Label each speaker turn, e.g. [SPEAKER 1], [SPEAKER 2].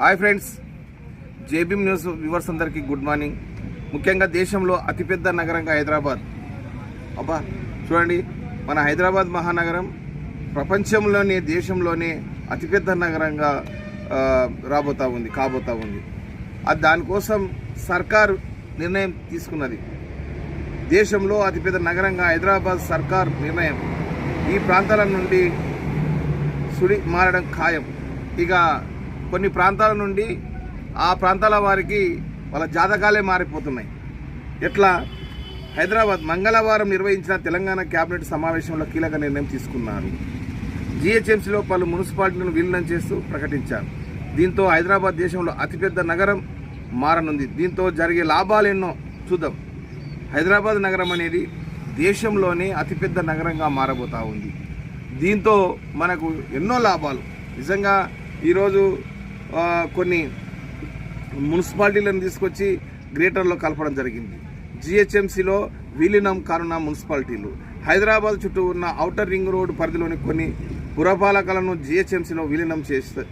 [SPEAKER 1] Hi friends. JBM news viewers అందరికీ good morning. ముఖ్యంగా దేశంలో అతిపెద్ద నగరంగా హైదరాబాద్. అబ్బా చూడండి మన హైదరాబాద్ మహానగరం ప్రపంచంలోనే దేశంలోనే అతిపెద్ద నగరంగా రాబోతా ఉంది కాబోతా ఉంది. అది దానికోసం సర్కారు నిర్ణయం తీసుకున్నది. దేశంలో అతిపెద్ద నగరంగా హైదరాబాద్ సర్కార్ నిర్ణయం. ఈ ప్రాంతాల నుండి సుడి మారడం ఖాయం. ఇక కొన్ని ప్రాంతాల నుండి ఆ ప్రాంతాల వారికి వాళ్ళ జాతకాలే మారిపోతున్నాయి. ఎట్లా? హైదరాబాద్ మంగళవారం నిర్వహించిన తెలంగాణ కేబినెట్ సమావేశంలో కీలక నిర్ణయం తీసుకున్నారు. జీహెచ్ఎంసీలో పలు మున్సిపాలిటీలను విలీనం చేస్తూ ప్రకటించారు. దీంతో హైదరాబాద్ దేశంలో అతిపెద్ద నగరం మారనుంది. దీంతో జరిగే లాభాలు ఎన్నో చూద్దాం. హైదరాబాద్ నగరం అనేది దేశంలోనే అతిపెద్ద నగరంగా మారబోతా ఉంది. దీంతో మనకు ఎన్నో లాభాలు. నిజంగా ఈరోజు కొన్ని మున్సిపాలిటీలను తీసుకొచ్చి గ్రేటర్లో కలపడం జరిగింది. జిహెచ్ఎంసీలో విలీనం కానున్న మున్సిపాలిటీలు. హైదరాబాద్ చుట్టూ ఉన్న ఔటర్ రింగ్ రోడ్డు పరిధిలోని కొన్ని పురపాలకలను జిహెచ్ఎంసీలో విలీనం చేస్తే